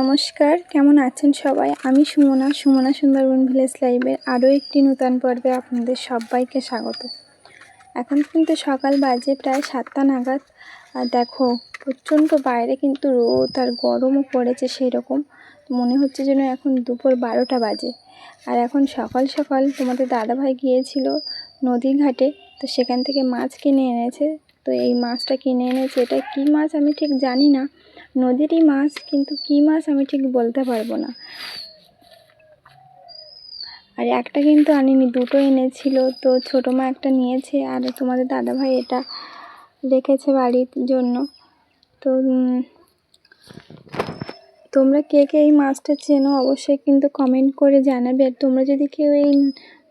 নমস্কার, কেমন আছেন সবাই? আমি সুমনা সুমনা সুন্দরবন ভিলেজ লাইভের আরও একটি নূতন পর্বে আপনাদের সবাইকে স্বাগত। এখন কিন্তু সকাল বাজে প্রায় সাতটা নাগাদ। আর দেখো, প্রচণ্ড বাইরে কিন্তু রোদ আর গরমও পড়েছে সেই রকম মনে হচ্ছে যেন এখন দুপুর বারোটা বাজে। আর এখন সকাল সকাল তোমাদের দাদাভাই গিয়েছিল নদী ঘাটে, তো সেখান থেকে মাছ কিনে এনেছে। তো এই মাছটা কিনে এনেছে। এটা কী মাছ আমি ঠিক জানি না। নদীরই মাছ, কিন্তু কী মাছ আমি ঠিক বলতে পারব না। আর একটা কিন্তু আনিনি, দুটো এনেছিল, তো ছোটো মা একটা নিয়েছে, আর তোমাদের দাদাভাই এটা রেখেছে বাড়ির জন্য। তো তোমরা কে কে এই মাছটা চেনো অবশ্যই কিন্তু কমেন্ট করে জানাবে। আর তোমরা যদি কেউ এই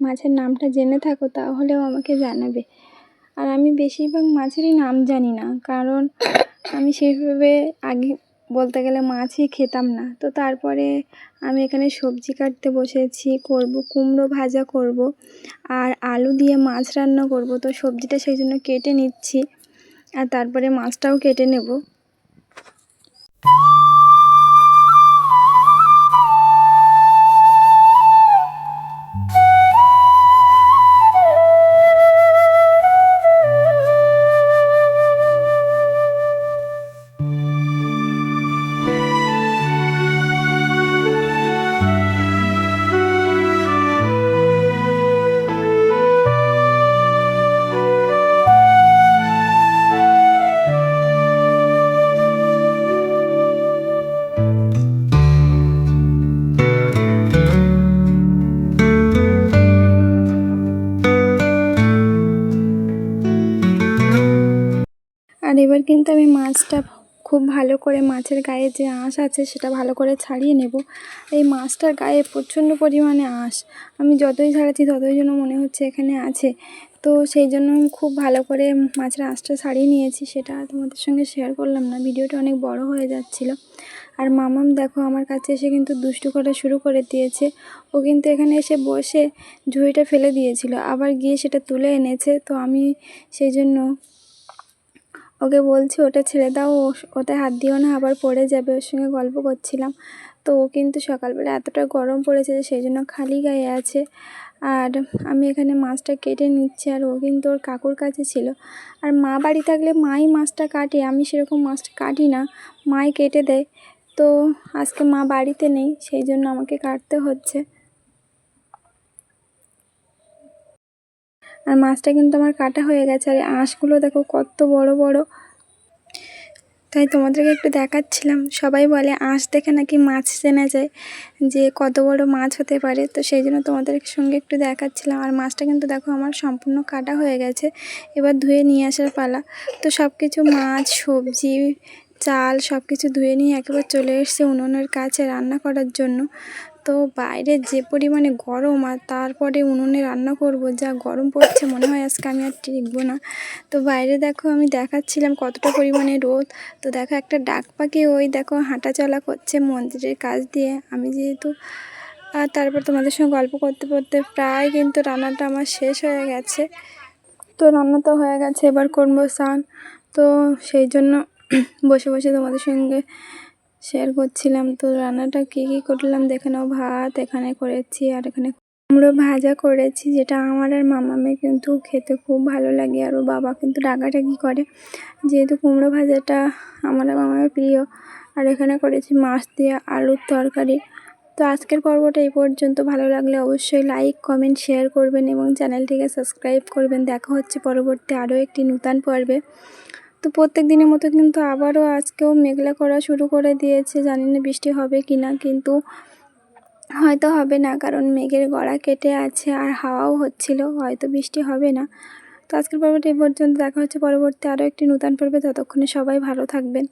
মাছের নামটা জেনে থাকো, তাহলেও আমাকে জানাবে। আর আমি বেশিরভাগ মাছেরই নাম জানি না, কারণ আমি সেইভাবে আগে বলতে গেলে মাছই খেতাম না। তো তারপরে আমি এখানে সবজি কাটতে বসেছি, করব, কুমড়ো ভাজা করব আর আলু দিয়ে মাছ রান্না করব। তো সবজিটা সেই জন্য কেটে নিচ্ছি আর তারপরে মাছটাও কেটে নেব। আর এবার কিন্তু আমি মাছটা খুব ভালো করে মাছের গায়ে যে আঁশ আছে সেটা ভালো করে ছাড়িয়ে নেব। এই মাছটার গায়ে প্রচণ্ড পরিমাণে আঁশ। আমি যতই ছাড়াচ্ছি ততই যেন মনে হচ্ছে এখানে আছে। তো সেই জন্য খুব ভালো করে মাছের আঁশটা ছাড়িয়ে নিয়েছি। সেটা তোমাদের সঙ্গে শেয়ার করলাম না। ভিডিওটা অনেক বড় হয়ে যাচ্ছিল। আর মামাম দেখো আমার কাছে এসে কিন্তু দুষ্টু করা শুরু করে দিয়েছে। ও কিন্তু এখানে এসে বসে ঝুড়িটা ফেলে দিয়েছিল। আবার গিয়ে সেটা তুলে এনেছে। তো আমি সেই জন্য ওকে বলছি, ওটা ছেড়ে দাও ওতে হাত দিও না, আবার পড়ে যাবে। ওর সঙ্গে গল্প করছিলাম। তো ও কিন্তু সকালবেলা এতটা গরম পড়েছে যে সেই জন্য খালি গায়ে আছে। আর আমি এখানে মাছটা কেটে নিচ্ছি, আর ও কিন্তু ওর কাকুর কাছে ছিল। আর মা বাড়ি থাকলে মাই মাছটা কাটে, আমি সেরকম মাছটা কাটি না, মাই কেটে দেয়। তো আজকে মা বাড়িতে নেই, সেই জন্য আমাকে কাটতে হচ্ছে। আর মাছটা কিন্তু আমার কাটা হয়ে গেছে। আর আঁশগুলো দেখো কত বড় বড়। তাই তোমাদেরকে একটু দেখাচ্ছিলাম। সবাই বলে আঁশ দেখে নাকি মাছ চেনা যায়, যে কত বড় মাছ হতে পারে। তো সেই জন্য তোমাদের সঙ্গে একটু দেখাচ্ছিলাম। আর মাছটা কিন্তু দেখো আমার সম্পূর্ণ কাটা হয়ে গেছে। এবার ধুয়ে নিয়ে আসার পালা। তো সব কিছু মাছ, সবজি, চাল সব কিছু ধুয়ে নিয়ে একেবারে চলে এসছে উনুনের কাছে রান্না করার জন্য। তো বাইরে যে পরিমাণে গরম আর তারপরে উনুনে রান্না করব, যা গরম পড়ছে মনে হয় আজকে আমি আর টিকবো না। তো বাইরে দেখো আমি দেখাচ্ছিলাম কতটা পরিমাণে রোদ। তো দেখো একটা ডাক পাখি ওই দেখো হাঁটা চলা করছে মন্দিরের কাজ দিয়ে। আমি যেহেতু, আর তারপর তোমাদের সঙ্গে গল্প করতে করতে প্রায় কিন্তু রান্নাটা আমার শেষ হয়ে গেছে। তো রান্না তো হয়ে গেছে, এবার করব স্নান। তো সেই জন্য বসে বসে তোমাদের সঙ্গে শেয়ার করছিলাম। তো রান্নাটা কী কী করলাম দেখে ভাত এখানে করেছি আর এখানে কুমড়ো ভাজা করেছি, যেটা আমার আর মামামের কিন্তু খেতে খুব ভালো লাগে আর ও বাবা কিন্তু ডাকাডাকি করে। যেহেতু কুমড়ো ভাজাটা আমার আর মামামের প্রিয়, আর এখানে করেছি মাছ দিয়ে আলুর তরকারি। তো আজকের পর্বটা এই পর্যন্ত। ভালো লাগলে অবশ্যই লাইক কমেন্ট শেয়ার করবেন এবং চ্যানেলটিকে সাবস্ক্রাইব করবেন। দেখা হচ্ছে পরবর্তী আরও একটি নূতন পর্বে। তো প্রত্যেক দিনের মতো কিন্তু আবারও আজকেও মেঘলা করা শুরু করে দিয়েছে। জানি না বৃষ্টি হবে কি না কিন্তু হয়তো হবে না, কারণ মেঘের গড়া কেটে আছে আর হাওয়াও হচ্ছিল, হয়তো বৃষ্টি হবে না। তো আজকের পর্বটা এ পর্যন্ত, দেখা হচ্ছে পরবর্তী আরও একটি নূতন পর্বে, ততক্ষণে সবাই ভালো থাকবেন।